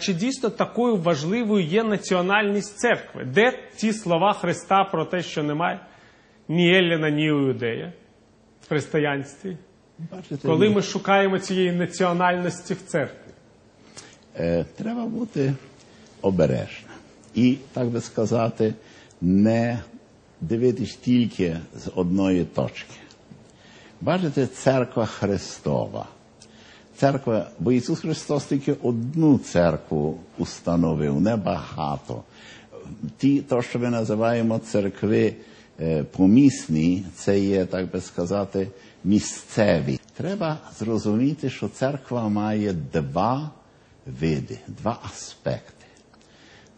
Чи дійсно такою важливою є національність церкви? Де ті слова Христа про те, що немає ні Елліна, ні Іудея в християнстві? Бачите, Коли ми шукаємо цієї національності в церкві? е, треба бути обережним. І, так би сказати, не дивитись тільки з одної точки. Бачите, церква Христова. Церква, бо Ісус Христос тільки одну церкву установив, не багато. Ті, то, що ми називаємо церкви е, помісні, це є, так би сказати, місцеві. Треба зрозуміти, що церква має два види, два аспекти.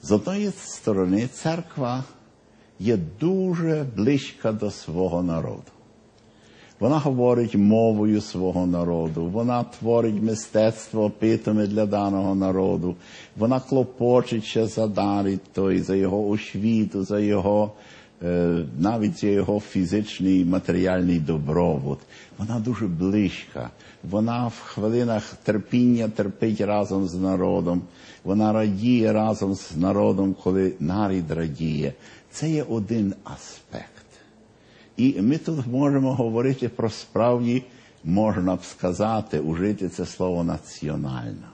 З одної сторони, церква є дуже близька до свого народу. Вона говорить мовою свого народу, вона творить мистецтво питоме для даного народу, вона клопочеться за дари той, за його освіту, за його е, навіть за його фізичний матеріальний добробут. Вона дуже близька. Вона в хвилинах терпіння терпить разом з народом. Вона радіє разом з народом, коли нарід радіє. Це є один аспект. І ми тут можемо говорити про справді, можна б сказати, ужити це слово національно,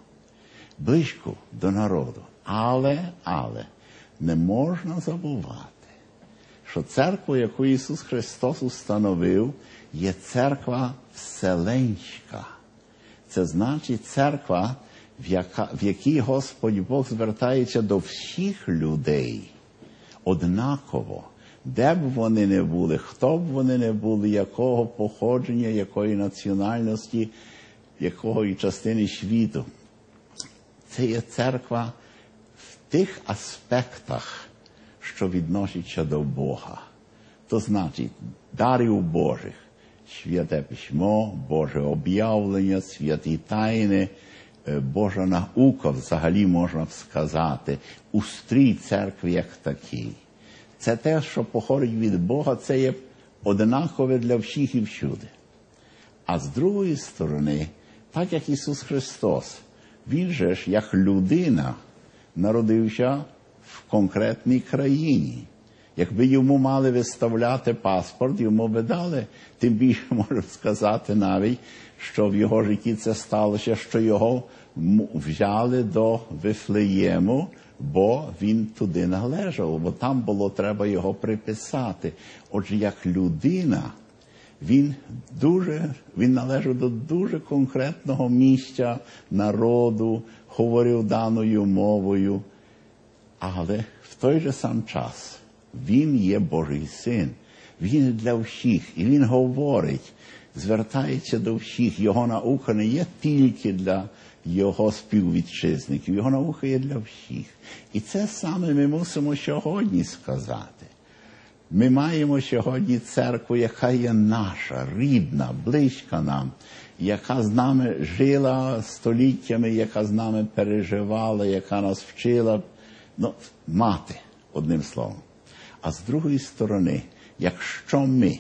близько до народу. Але, але не можна забувати, що церква, яку Ісус Христос установив, є церква вселенська. Це значить церква, в, яка, в якій Господь Бог звертається до всіх людей однаково, де б вони не були, хто б вони не були, якого походження, якої національності, якої частини світу. Це є церква в тих аспектах, що відносяться до Бога. То значить, дарів Божих, святе письмо, Боже об'явлення, святі тайни, е, Божа наука, взагалі можна б сказати, устрій церкви як такий. Це те, що походить від Бога, це є однакове для всіх і всюди. А з другої сторони, так як Ісус Христос, Він же ж як людина народився в конкретній країні. Якби йому мали виставляти паспорт, йому би дали. Тим більше можу сказати навіть, що в його житті це сталося, що його взяли до Вифлеєму, бо він туди належав, бо там було треба його приписати. Отже, як людина, він дуже він належав до дуже конкретного місця народу, говорив даною мовою. Але в той же сам час він є Божий син, він для всіх, і він говорить, звертається до всіх. Його наука не є тільки для його співвітчизників, його наука є для всіх. І це саме ми мусимо сьогодні сказати. Ми маємо сьогодні церкву, яка є наша, рідна, близька нам, яка з нами жила століттями, яка з нами переживала, яка нас вчила ну, мати, одним словом. А з другої сторони, якщо ми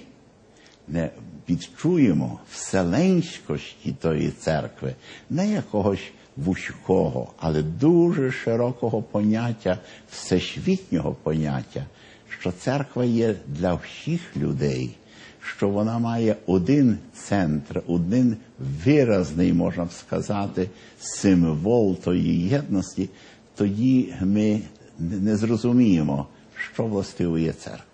не відчуємо вселенськості тої церкви, не якогось вузького, але дуже широкого поняття, всесвітнього поняття, що церква є для всіх людей, що вона має один центр, один виразний, можна б сказати, символ тої єдності, тоді ми не зрозуміємо, što vlasti u Jecar.